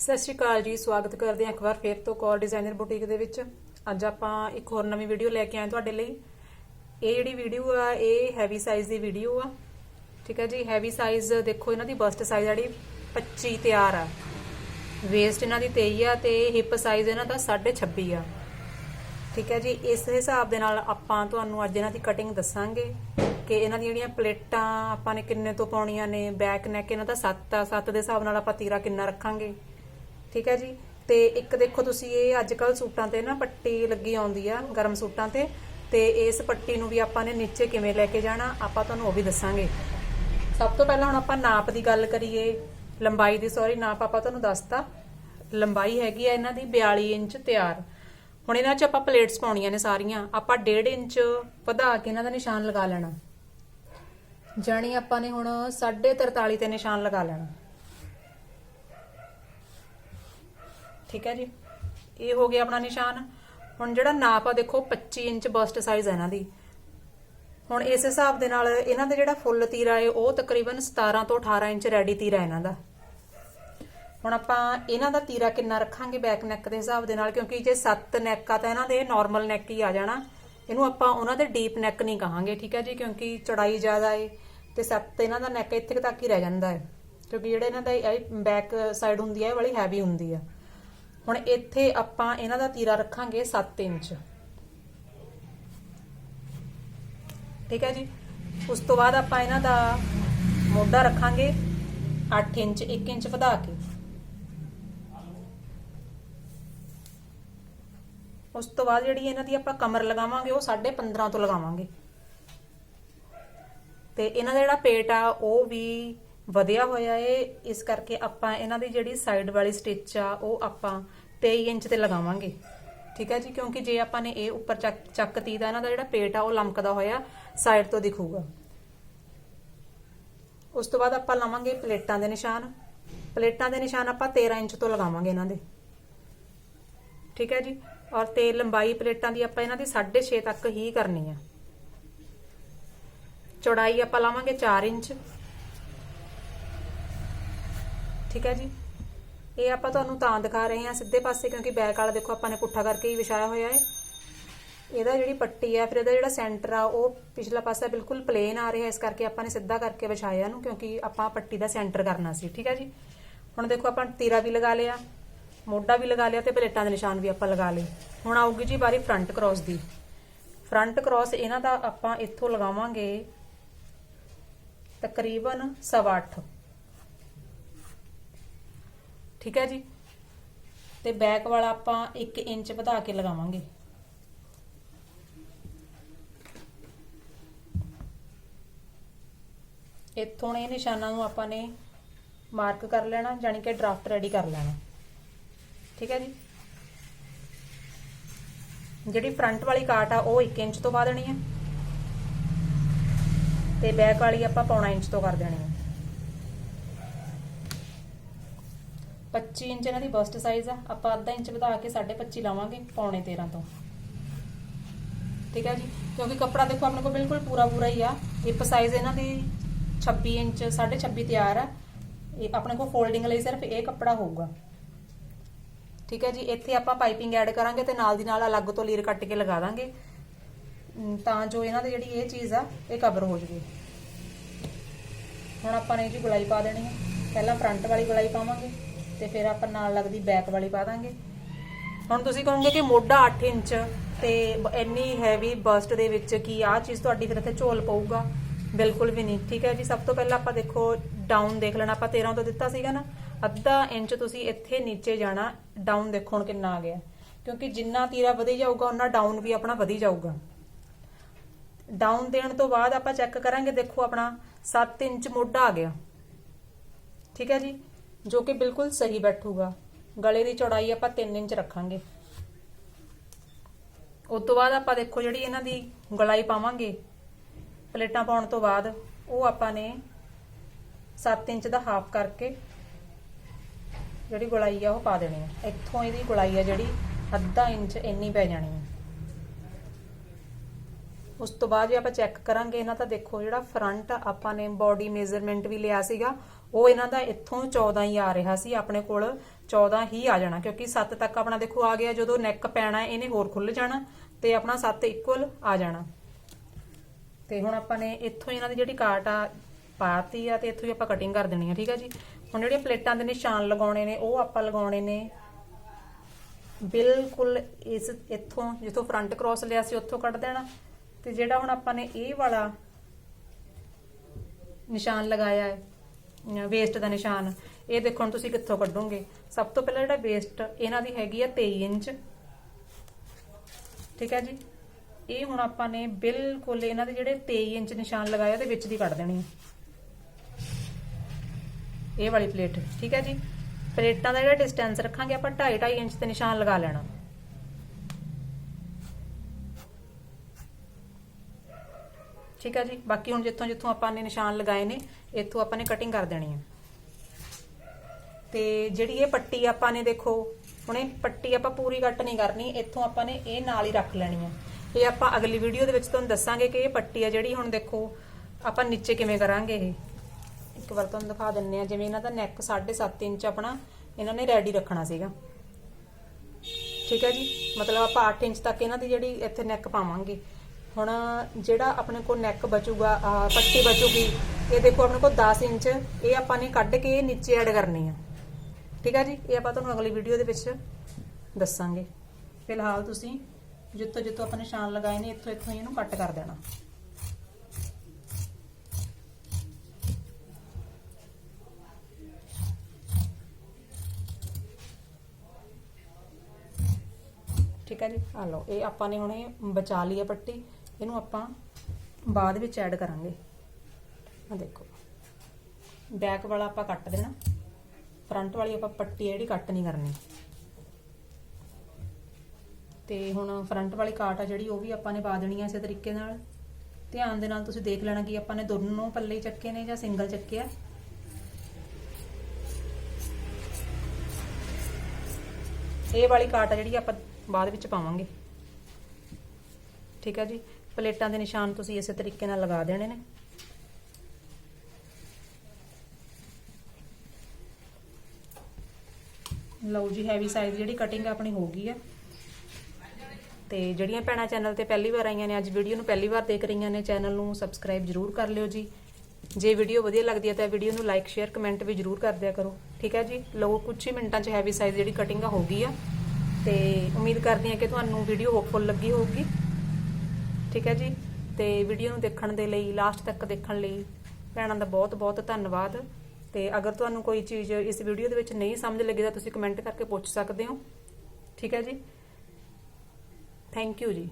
ਸਤਿ ਸ਼੍ਰੀ ਅਕਾਲ ਜੀ, ਸਵਾਗਤ ਕਰਦੇ ਹਾਂ ਇੱਕ ਵਾਰ ਫੇਰ ਤੋਂ ਕੋਲ ਡਿਜ਼ਾਈਨਰ ਬੁਟੀਕ ਦੇ ਵਿੱਚ। ਅੱਜ ਆਪਾਂ ਇੱਕ ਹੋਰ ਨਵੀਂ ਵੀਡੀਓ ਲੈ ਕੇ ਆਏ ਤੁਹਾਡੇ ਲਈ। ਇਹ ਜਿਹੜੀ ਵੀਡੀਓ ਆ, ਇਹ ਹੈਵੀ ਸਾਈਜ਼ ਦੀ ਵੀਡੀਓ ਆ। ਠੀਕ ਹੈ ਜੀ ਹੈਵੀ ਸਾਈਜ਼ ਦੇਖੋ ਇਹਨਾਂ ਦੀ ਬਸਟ ਸਾਈਜ਼ ਜਿਹੜੀ 25 ਤਿਆਰ ਆ। ਵੇਸਟ ਇਹਨਾਂ ਦੀ 23 ਆ ਤੇ ਹਿਪ ਸਾਈਜ਼ ਇਹਨਾਂ ਦਾ 26.5 ਆ। ਠੀਕ ਹੈ ਜੀ, ਇਸ ਹਿਸਾਬ ਦੇ ਨਾਲ ਆਪਾਂ ਤੁਹਾਨੂੰ ਅੱਜ ਇਹਨਾਂ ਦੀ ਕਟਿੰਗ ਦੱਸਾਂਗੇ ਕਿ ਇਹਨਾਂ ਦੀਆਂ ਜਿਹੜੀਆਂ ਪਲੇਟਾਂ ਆਪਾਂ ਨੇ ਕਿੰਨੇ ਤੋਂ ਪਾਉਣੀਆਂ ਨੇ ਬੈਕ ਨੈਕ ਇਹਨਾਂ ਦਾ 7 ਆ। 7 ਦੇ ਹਿਸਾਬ ਨਾਲ ਆਪਾਂ ਤੀਰਾ ਕਿੰਨਾ ਰੱਖਾਂਗੇ। ਠੀਕ ਹੈ ਜੀ? ਤੇ ਇੱਕ ਦੇਖੋ ਤੁਸੀਂ ਇਹ ਅੱਜ ਕੱਲ ਸੂਟਾਂ ਤੇ ਨਾ ਪੱਟੀ ਲੱਗੀ ਆਉਂਦੀ ਆ, ਗਰਮ ਸੂਟਾਂ ਤੇ। ਤੇ ਇਸ ਪੱਟੀ ਨੂੰ ਵੀ ਆਪਾਂ ਨੇ ਨੀਚੇ ਕਿਵੇਂ ਲੈ ਕੇ ਜਾਣਾ, ਆਪਾਂ ਤੁਹਾਨੂੰ ਉਹ ਵੀ ਦੱਸਾਂਗੇ। ਸਭ ਤੋਂ ਪਹਿਲਾਂ ਹੁਣ ਆਪਾਂ ਨਾਪ ਦੀ ਗੱਲ ਕਰੀਏ, ਲੰਬਾਈ ਦੀ ਸੌਰੀ ਨਾਪ ਆਪਾਂ ਤੁਹਾਨੂੰ ਦੱਸਤਾ। ਲੰਬਾਈ ਹੈਗੀ ਆ ਇਹਨਾਂ ਦੀ 42 ਇੰਚ ਤਿਆਰ। ਹੁਣ ਇਹਨਾਂ 'ਚ ਆਪਾਂ ਪਲੇਟਸ ਪਾਉਣੀਆਂ ਨੇ ਸਾਰੀਆਂ। ਆਪਾਂ 1.5 ਇੰਚ ਵਧਾ ਕੇ ਇਹਨਾਂ ਦਾ ਨਿਸ਼ਾਨ ਲਗਾ ਲੈਣਾ। ਜਾਣੀ ਆਪਾਂ ਨੇ ਹੁਣ 43.5 ਤੇ ਨਿਸ਼ਾਨ ਲਗਾ ਲੈਣਾ। ਠੀਕ ਹੈ ਜੀ। ਇਹ ਹੋ ਗਿਆ ਆਪਣਾ ਨਿਸ਼ਾਨ। ਹੁਣ ਜਿਹੜਾ ਨਾਪ ਆ, ਦੇਖੋ 25 ਇੰਚ ਬਸਟ ਸਾਈਜ਼ ਹੈ ਇਹਨਾਂ ਦੀ। ਹੁਣ ਇਸ ਹਿਸਾਬ ਦੇ ਨਾਲ ਇਹਨਾਂ ਦਾ ਜਿਹੜਾ ਫੁੱਲ ਤੀਰਾ ਹੈ ਉਹ ਤਕਰੀਬਨ 17 ਤੋਂ 18 ਇੰਚ ਰੈਡੀ ਤੀਰਾ ਇਹਨਾਂ ਦਾ। ਹੁਣ ਆਪਾਂ ਇਹਨਾਂ ਦਾ ਤੀਰਾ ਕਿੰਨਾ ਰੱਖਾਂਗੇ ਬੈਕ ਨੈਕ ਦੇ ਹਿਸਾਬ ਦੇ ਨਾਲ, ਕਿਉਂਕਿ ਜੇ 7 ਨੈਕ ਆ ਤਾਂ ਇਹਨਾਂ ਦੇ ਨਾਰਮਲ ਨੈਕ ਹੀ ਆ ਜਾਣਾ। ਇਹਨੂੰ ਆਪਾਂ ਉਹਨਾਂ ਦੇ ਡੀਪ ਨੈਕ ਨਹੀਂ ਕਹਾਂਗੇ, ਠੀਕ ਹੈ ਜੀ, ਕਿਉਂਕਿ ਚੜਾਈ ਜ਼ਿਆਦਾ ਏ ਤੇ 7 ਇਹਨਾਂ ਦਾ ਨੈਕ ਇੱਥੇ ਕੁ ਤੱਕ ਹੀ ਰਹਿ ਜਾਂਦਾ ਹੈ। ਕਿਉਂਕਿ ਜਿਹੜਾ ਇਹਨਾਂ ਦਾ ਬੈਕ ਸਾਈਡ ਹੁੰਦੀ ਹੈ ਇਹ ਵਾਲੀ ਹੈਵੀ ਹੁੰਦੀ ਆ। ਹੁਣ ਇੱਥੇ ਆਪਾਂ ਇਹਨਾਂ ਦਾ ਤੀਰਾ ਰੱਖਾਂਗੇ 7 ਇੰਚ। ਠੀਕ ਹੈ ਜੀ? ਉਸ ਤੋਂ ਬਾਅਦ ਆਪਾਂ ਇਹਨਾਂ ਦਾ ਮੋਢਾ ਰੱਖਾਂਗੇ 8 ਇੰਚ 1 ਇੰਚ ਵਧਾ ਕੇ। ਉਸ ਤੋਂ ਬਾਅਦ ਜਿਹੜੀ ਇਹਨਾਂ ਦੀ ਆਪਾਂ ਕਮਰ ਲਗਾਵਾਂਗੇ, ਉਹ 15.5 ਤੋਂ ਲਗਾਵਾਂਗੇ। ਤੇ ਇਹਨਾਂ ਦਾ ਜਿਹੜਾ ਪੇਟ ਆ, ਉਹ ਵੀ ਵਧਿਆ ਹੋਇਆ ਏ, ਇਸ ਕਰਕੇ ਆਪਾਂ ਇਹਨਾਂ ਦੀ ਜਿਹੜੀ ਸਾਈਡ ਵਾਲੀ ਸਟਿਚ ਆ, ਉਹ ਆਪਾਂ 23 ਇੰਚ ਤੇ ਲਗਾਵਾਂਗੇ। ਠੀਕ ਹੈ ਜੀ? ਕਿਉਂਕਿ ਜੇ ਆਪਾਂ ਨੇ ਇਹ ਉੱਪਰ ਚੱਕ ਤੀ ਤਾਂ ਇਹਨਾਂ ਦਾ ਜਿਹੜਾ ਪੇਟ ਆ, ਉਹ ਲਮਕਦਾ ਹੋਇਆ ਸਾਈਡ ਤੋਂ ਦਿਖੂਗਾ। ਉਸ ਤੋਂ ਬਾਅਦ ਆਪਾਂ ਲਾਵਾਂਗੇ ਪਲੇਟਾਂ ਦੇ ਨਿਸ਼ਾਨ। ਪਲੇਟਾਂ ਦੇ ਨਿਸ਼ਾਨ ਆਪਾਂ 13 ਇੰਚ ਤੋਂ ਲਗਾਵਾਂਗੇ ਇਹਨਾਂ ਦੇ। ਠੀਕ ਹੈ ਜੀ? ਔਰ ਤੇ ਲੰਬਾਈ ਪਲੇਟਾਂ ਦੀ ਆਪਾਂ ਇਹਨਾਂ ਦੀ 6.5 ਤੱਕ ਹੀ ਕਰਨੀ ਆ। ਚੌੜਾਈ ਆਪਾਂ ਲਾਵਾਂਗੇ 4 ਇੰਚ। ਠੀਕ ਹੈ ਜੀ। ਇਹ ਆਪਾਂ ਤੁਹਾਨੂੰ ਤਾਂ ਦਿਖਾ ਰਹੇ ਹਾਂ ਸਿੱਧੇ ਪਾਸੇ ਕਿਉਂਕਿ ਬੈਕ ਵਾਲਾ ਦੇਖੋ ਆਪਾਂ ਨੇ ਪੁੱਠਾ ਕਰਕੇ ਹੀ ਵਿਛਾਇਆ ਹੋਇਆ ਹੈ। ਇਹਦਾ ਜਿਹੜੀ ਪੱਟੀ ਆ ਫਿਰ ਇਹਦਾ ਜਿਹੜਾ ਸੈਂਟਰ ਆ, ਉਹ ਪਿਛਲਾ ਪਾਸਾ ਬਿਲਕੁਲ ਪਲੇਨ ਆ ਰਿਹਾ ਇਸ ਕਰਕੇ ਆਪਾਂ ਨੇ ਸਿੱਧਾ ਕਰਕੇ ਵਿਛਾਇਆ ਇਹਨੂੰ ਕਿਉਂਕਿ ਆਪਾਂ ਪੱਟੀ ਦਾ ਸੈਂਟਰ ਕਰਨਾ ਸੀ, ਠੀਕ ਹੈ ਜੀ। ਹੁਣ ਦੇਖੋ ਆਪਾਂ ਤੀਰਾ ਵੀ ਲਗਾ ਲਿਆ, ਮੋਢਾ ਵੀ ਲਗਾ ਲਿਆ ਤੇ ਪਲੇਟਾਂ ਦੇ ਨਿਸ਼ਾਨ ਵੀ ਆਪਾਂ ਲਗਾ ਲਏ। ਹੁਣ ਆਊਗੀ ਜੀ ਵਾਰੀ ਫਰੰਟ ਕ੍ਰਾਸ ਦੀ। ਫਰੰਟ ਕ੍ਰਾਸ ਇਹਨਾਂ ਦਾ ਆਪਾਂ ਇੱਥੋਂ ਲਗਾਵਾਂਗੇ ਤਕਰੀਬਨ 8.5 ਠੀਕ ਹੈ ਜੀ? ਤੇ ਬੈਕ ਵਾਲਾ ਆਪਾਂ 1 ਇੰਚ ਵਧਾ ਕੇ ਲਗਾਵਾਂਗੇ। ਇੱਥੋਂ ਇਹ ਨਿਸ਼ਾਨਾਂ ਨੂੰ ਆਪਾਂ ਨੇ ਮਾਰਕ ਕਰ ਲੈਣਾ ਯਾਨੀ ਕਿ ਡਰਾਫਟ ਰੈਡੀ ਕਰ ਲੈਣਾ। ਠੀਕ ਹੈ ਜੀ? ਜਿਹੜੀ ਫਰੰਟ ਵਾਲੀ ਕਾਟ ਆ, ਉਹ 1 ਇੰਚ ਤੋਂ ਪਾ ਦੇਣੀ ਹੈ। ਤੇ ਬੈਕ ਵਾਲੀ ਆਪਾਂ ਪੌਣਾ ਇੰਚ ਤੋਂ ਕਰ ਦੇਣੀ ਹੈ। 25 ਇੰਚ ਇਹਨਾਂ ਦੀ ਬਸਟ ਸਾਈਜ਼ ਆ। ਆਪਾਂ ਅੱਧਾ ਇੰਚ ਵਧਾ ਕੇ 25.5 ਲਾਵਾਂਗੇ ਪੌਣੇ 13 ਤੋਂ। ਠੀਕ ਹੈ ਜੀ? ਕਿਉਂਕਿ ਕੱਪੜਾ ਦੇਖੋ ਆਪਣੇ ਕੋਲ ਬਿਲਕੁਲ ਪੂਰਾ ਪੂਰਾ ਹੀ ਆ। ਹਿਪ ਸਾਈਜ਼ ਇਹਨਾਂ ਦੀ 26 ਇੰਚ 26.5 ਤਿਆਰ ਆ। ਇਹ ਆਪਣੇ ਕੋਲ ਫੋਲਡਿੰਗ ਲਈ ਸਿਰਫ ਇਹ ਕੱਪੜਾ ਹੋਊਗਾ। ਠੀਕ ਹੈ ਜੀ? ਇੱਥੇ ਆਪਾਂ ਪਾਈਪਿੰਗ ਐਡ ਕਰਾਂਗੇ ਤੇ ਨਾਲ ਦੀ ਨਾਲ ਅਲੱਗ ਤੋਂ ਲੀਰ ਕੱਟ ਕੇ ਲਗਾ ਦਾਂਗੇ। ਤਾਂ ਜੋ ਇਹਨਾਂ ਦੀ ਜਿਹੜੀ ਇਹ ਚੀਜ਼ ਆ, ਇਹ ਕਵਰ ਹੋ ਜਵੇ। ਹੁਣ ਆਪਾਂ ਨੇ ਜੀ ਗੁਲਾਈ ਪਾ ਦੇਣੀ ਹੈ ਪਹਿਲਾਂ ਫਰੰਟ ਵਾਲੀ ਗੁਲਾਈ ਪਾਵਾਂਗੇ। ਤੇ ਫਿਰ ਆਪਾਂ ਨਾਲ ਲੱਗਦੀ ਬੈਕ ਵਾਲੀ ਪਾ ਦਾਂਗੇ। ਹੁਣ ਤੁਸੀਂ ਕਹੋਗੇ ਕਿ ਮੋਢਾ 8 ਇੰਚ ਤੇ ਇੰਨੀ ਹੈਵੀ ਬਸਟ ਦੇ ਵਿੱਚ ਕੀ ਆਹ ਚੀਜ਼ ਤੁਹਾਡੀ ਫਿਰ ਇੱਥੇ ਝੋਲ ਪਊਗਾ? ਬਿਲਕੁਲ ਵੀ ਨਹੀਂ। ਠੀਕ ਹੈ ਜੀ, ਸਭ ਤੋਂ ਪਹਿਲਾਂ ਆਪਾਂ ਦੇਖੋ ਡਾਊਨ ਦੇਖ ਲੈਣਾ। ਆਪਾਂ 13 ਤੋਂ ਦਿੱਤਾ ਸੀਗਾ ਨਾ। ਅੱਧਾ ਇੰਚ ਤੁਸੀਂ ਇੱਥੇ ਨੀਚੇ ਜਾਣਾ। ਡਾਊਨ ਦੇਖੋ ਹੁਣ ਕਿੰਨਾ ਆ ਗਿਆ। ਕਿਉਂਕਿ ਜਿੰਨਾ ਤੀਰਾ ਵਧੀ ਜਾਊਗਾ ਉਹਨਾਂ ਡਾਊਨ ਵੀ ਆਪਣਾ ਵਧੀ ਜਾਊਗਾ। ਡਾਊਨ ਦੇਣ ਤੋਂ ਬਾਅਦ ਆਪਾਂ ਚੈੱਕ ਕਰਾਂਗੇ। ਦੇਖੋ ਆਪਣਾ 7 ਇੰਚ ਮੋਢਾ ਆ ਗਿਆ। ਠੀਕ ਹੈ ਜੀ? ਜੋ ਕਿ ਬਿਲਕੁਲ ਸਹੀ ਬੈਠੂਗਾ। ਗਲੇ ਦੀ ਚੌੜਾਈ ਆਪਾਂ 3 ਇੰਚ ਰੱਖਾਂਗੇ। ਉਸ ਤੋਂ ਬਾਅਦ ਆਪਾਂ ਦੇਖੋ ਜਿਹੜੀ ਇਹਨਾਂ ਦੀ ਗਲਾਈ ਪਾਵਾਂਗੇ, ਪਲੇਟਾਂ ਪਾਉਣ ਤੋਂ ਬਾਅਦ, ਉਹ ਆਪਾਂ ਨੇ 7 ਇੰਚ ਦਾ ਹਾਫ ਕਰਕੇ ਜਿਹੜੀ ਗੁਲਾਈ ਆ ਉਹ ਪਾ ਦੇਣੀ ਹੈ ਇੱਥੋਂ ਇਹਦੀ ਗੁਲਾਈ ਆ ਜਿਹੜੀ ਅੱਧਾ ਇੰਚ ਇੰਨੀ ਪੈ ਜਾਣੀ ਹੈ ਉਸ ਤੋਂ ਬਾਅਦ ਜੇ ਆਪਾਂ ਚੈੱਕ ਕਰਾਂਗੇ, ਇਹਨਾਂ ਤਾਂ ਦੇਖੋ ਜਿਹੜਾ ਫਰੰਟ ਆਪਾਂ ਨੇ ਬਾਡੀ ਮੇਜ਼ਰਮੈਂਟ ਵੀ ਲਿਆ ਸੀਗਾ ਉਹ ਇਹਨਾਂ ਦਾ ਇੱਥੋਂ 14 ਹੀ ਆ ਰਿਹਾ ਸੀ, ਆਪਣੇ ਕੋਲ 14 ਹੀ ਆ ਜਾਣਾ, ਕਿਉਂਕਿ 7 ਤੱਕ ਆਪਣਾ ਦੇਖੋ ਆ ਗਿਆ, ਜਦੋਂ ਨੈਕ ਪੈਣਾ, ਇਹਨੇ ਹੋਰ ਖੁੱਲ ਜਾਣਾ ਤੇ ਆਪਣਾ 7 ਇਕੁਅਲ ਆ ਜਾਣਾ। ਤੇ ਹੁਣ ਆਪਾਂ ਨੇ ਇੱਥੋਂ ਇਹਨਾਂ ਦੀ ਜਿਹੜੀ ਕਾਟ ਆ ਪਾਤੀ ਆ ਤੇ ਇੱਥੋਂ ਹੀ ਆਪਾਂ ਕਟਿੰਗ ਕਰ ਦੇਣੀ ਆ, ਠੀਕ ਆ ਜੀ? ਹੁਣ ਜਿਹੜੀਆਂ ਪਲੇਟਾਂ ਦੇ ਨਿਸ਼ਾਨ ਲਗਾਉਣੇ ਨੇ, ਉਹ ਆਪਾਂ ਲਗਾਉਣੇ ਨੇ। ਬਿਲਕੁਲ ਇਸ ਇੱਥੋਂ, ਜਿੱਥੋਂ ਫਰੰਟ ਕ੍ਰਾਸ ਲਿਆ ਸੀ, ਉੱਥੋਂ ਕੱਢ ਦੇਣਾ। ਤੇ ਜਿਹੜਾ ਹੁਣ ਆਪਾਂ ਨੇ ਇਹ ਵਾਲਾ ਨਿਸ਼ਾਨ ਲਗਾਇਆ ਹੈ ਵੇਸਟ ਦਾ ਨਿਸ਼ਾਨ। ਇਹ ਦੇਖੋ ਹੁਣ ਤੁਸੀਂ ਕਿੱਥੋਂ ਕੱਢੋਗੇ। ਸਭ ਤੋਂ ਪਹਿਲਾਂ ਜਿਹੜਾ ਵੇਸਟ ਇਹਨਾਂ ਦੀ ਹੈਗੀ ਆ 23 ਇੰਚ। ਠੀਕ ਹੈ ਜੀ? ਇਹ ਹੁਣ ਆਪਾਂ ਨੇ ਬਿਲਕੁਲ ਇਹਨਾਂ ਦੇ ਜਿਹੜੇ 23 ਇੰਚ ਨਿਸ਼ਾਨ ਲਗਾਇਆ ਤੇ ਵਿੱਚ ਦੀ ਕੱਢ ਦੇਣੀ ਹੈ ਇਹ ਵਾਲੀ ਪਲੇਟ ਠੀਕ ਹੈ ਜੀ? ਪਲੇਟਾਂ ਦਾ ਜਿਹੜਾ ਡਿਸਟੈਂਸ ਰੱਖਾਂਗੇ, ਆਪਾਂ 2.5 2.5 ਇੰਚ ਤੇ ਨਿਸ਼ਾਨ ਲਗਾ ਲੈਣਾ। ਠੀਕ ਹੈ ਜੀ? ਬਾਕੀ ਹੁਣ ਜਿੱਥੋਂ ਜਿੱਥੋਂ ਆਪਾਂ ਨੇ ਨਿਸ਼ਾਨ ਲਗਾਏ ਨੇ, ਇੱਥੋਂ ਆਪਾਂ ਨੇ ਕਟਿੰਗ ਕਰ ਦੇਣੀ ਹੈ। ਤੇ ਜਿਹੜੀ ਇਹ ਪੱਟੀ ਆਪਾਂ ਨੇ ਦੇਖੋ, ਹੁਣ ਪੱਟੀ ਆਪਾਂ ਪੂਰੀ ਕੱਟ ਨਹੀਂ ਕਰਨੀ, ਇੱਥੋਂ ਆਪਾਂ ਨੇ ਇਹ ਨਾਲ ਹੀ ਰੱਖ ਲੈਣੀ ਹੈ। ਇਹ ਆਪਾਂ ਅਗਲੀ ਵੀਡੀਓ ਦੇ ਵਿੱਚ ਤੁਹਾਨੂੰ ਦੱਸਾਂਗੇ ਕਿ ਇਹ ਪੱਟੀ ਆ ਜਿਹੜੀ ਹੁਣ ਦੇਖੋ, ਆਪਾਂ ਨੀਚੇ ਕਿਵੇਂ ਕਰਾਂਗੇ ਇਹ। ਇੱਕ ਵਾਰ ਤੁਹਾਨੂੰ ਦਿਖਾ ਦਿੰਨੇ ਆ ਜਿਵੇਂ ਇਹਨਾਂ ਦਾ ਨੈਕ 7.5 ਇੰਚ ਆਪਣਾ, ਇਹਨਾਂ ਨੇ ਰੈਡੀ ਰੱਖਣਾ ਸੀਗਾ। ਠੀਕ ਹੈ ਜੀ? ਮਤਲਬ ਆਪਾਂ 8 ਇੰਚ ਤੱਕ ਇਹਨਾਂ ਦੀ ਜਿਹੜੀ ਇੱਥੇ ਨੈਕ ਪਾਵਾਂਗੇ। ਹੁਣ ਜਿਹੜਾ ਆਪਣੇ ਕੋਲ ਨੈਕ ਬਚੂਗਾ ਪੱਟੀ ਬਚੂਗੀ, ਇਹ ਦੇਖੋ ਆਪਣੇ ਕੋਲ 10 ਇੰਚ, ਇਹ ਆਪਾਂ ਨੇ ਕੱਢ ਕੇ ਨੀਚੇ ਐਡ ਕਰਨੀ ਆ। ਠੀਕ ਹੈ ਜੀ? ਇਹ ਆਪਾਂ ਤੁਹਾਨੂੰ ਅਗਲੀ ਵੀਡੀਓ ਦੇ ਵਿੱਚ ਦੱਸਾਂਗੇ। ਫਿਲਹਾਲ ਤੁਸੀਂ ਜਿੱਥੋਂ ਜਿੱਥੋਂ ਆਪਾਂ ਨਿਸ਼ਾਨ ਲਗਾਏ ਨੇ, ਇੱਥੋਂ ਇੱਥੋਂ ਇਹਨੂੰ ਕੱਟ ਕਰ ਦੇਣਾ। ਠੀਕ ਹੈ ਜੀ? ਆ ਲਓ, ਇਹ ਆਪਾਂ ਨੇ ਹੁਣ ਇਹ ਬਚਾ ਲਈ ਹੈ ਪੱਟੀ। ਇਹਨੂੰ ਆਪਾਂ ਬਾਅਦ ਵਿੱਚ ਐਡ ਕਰਾਂਗੇ। ਆ ਦੇਖੋ। ਬੈਕ ਵਾਲਾ ਆਪਾਂ ਕੱਟ ਦੇਣਾ। ਫਰੰਟ ਵਾਲੀ ਆਪਾਂ ਪੱਟੀ ਜਿਹੜੀ ਕੱਟ ਨਹੀਂ ਕਰਨੀ। ਤੇ ਹੁਣ ਫਰੰਟ ਵਾਲੀ ਕਾਟ ਆ ਜਿਹੜੀ, ਉਹ ਵੀ ਆਪਾਂ ਨੇ ਪਾ ਦੇਣੀ ਹੈ ਇਸੇ ਤਰੀਕੇ ਨਾਲ। ਧਿਆਨ ਦੇ ਨਾਲ ਤੁਸੀਂ ਦੇਖ ਲੈਣਾ ਕਿ ਆਪਾਂ ਨੇ ਦੋਨੋਂ ਪੱਲੇ ਚੱਕੇ ਨੇ ਜਾਂ ਸਿੰਗਲ ਚੱਕਿਆ ਇਹ ਵਾਲੀ ਕਾਟ ਆ ਜਿਹੜੀ ਆਪਾਂ ਬਾਅਦ ਵਿੱਚ ਪਾਵਾਂਗੇ। ਠੀਕ ਹੈ ਜੀ? ਪਲੇਟਾਂ ਦੇ ਨਿਸ਼ਾਨ ਤੁਸੀਂ ਇਸੇ ਤਰੀਕੇ ਨਾਲ ਲਗਾ ਦੇਣੇ ਨੇ। ਲਓ ਜੀ ਹੈਵੀ ਸਾਈਜ਼ ਜਿਹੜੀ ਕਟਿੰਗ ਆਪਣੀ ਹੋ ਗਈ ਆ। ਤੇ ਜਿਹੜੀਆਂ ਭੈਣਾਂ ਚੈਨਲ ਤੇ ਪਹਿਲੀ ਵਾਰ ਆਈਆਂ ਨੇ, ਅੱਜ ਵੀਡੀਓ ਨੂੰ ਪਹਿਲੀ ਵਾਰ ਦੇਖ ਰਹੀਆਂ ਨੇ ਚੈਨਲ ਨੂੰ ਸਬਸਕ੍ਰਾਈਬ ਜਰੂਰ ਕਰ ਲਿਓ ਜੀ। ਜੇ ਵੀਡੀਓ ਵਧੀਆ ਲੱਗਦੀ ਹੈ ਤਾਂ ਵੀਡੀਓ ਨੂੰ ਲਾਈਕ ਸ਼ੇਅਰ ਕਮੈਂਟ ਵੀ ਜਰੂਰ ਕਰ ਦਿਆ ਕਰੋ। ਠੀਕ ਹੈ ਜੀ? ਲਓ ਕੁਝ ਹੀ ਮਿੰਟਾਂ 'ਚ ਹੈਵੀ ਸਾਈਜ਼ ਜਿਹੜੀ ਕਟਿੰਗ ਆ ਹੋ ਗਈ ਆ। ਤੇ ਉਮੀਦ ਕਰਦੀ ਹਾਂ ਕਿ ਤੁਹਾਨੂੰ ਵੀਡੀਓ ਹੋਪਫੁਲ ਲੱਗੀ ਹੋਊਗੀ। ਠੀਕ ਹੈ ਜੀ? ਤੇ ਵੀਡੀਓ ਨੂੰ ਦੇਖਣ ਦੇ ਲਈ ਲਾਸਟ ਤੱਕ ਦੇਖਣ ਲਈ ਭੈਣਾਂ ਦਾ ਬਹੁਤ ਬਹੁਤ ਧੰਨਵਾਦ। ਤੇ ਅਗਰ ਤੁਹਾਨੂੰ ਕੋਈ ਚੀਜ਼ ਇਸ ਵੀਡੀਓ ਦੇ ਵਿੱਚ ਨਹੀਂ ਸਮਝ ਲੱਗੀ ਤਾਂ ਤੁਸੀਂ ਕਮੈਂਟ ਕਰਕੇ ਪੁੱਛ ਸਕਦੇ ਹੋ। ਠੀਕ ਹੈ ਜੀ? ਥੈਂਕ ਯੂ ਜੀ।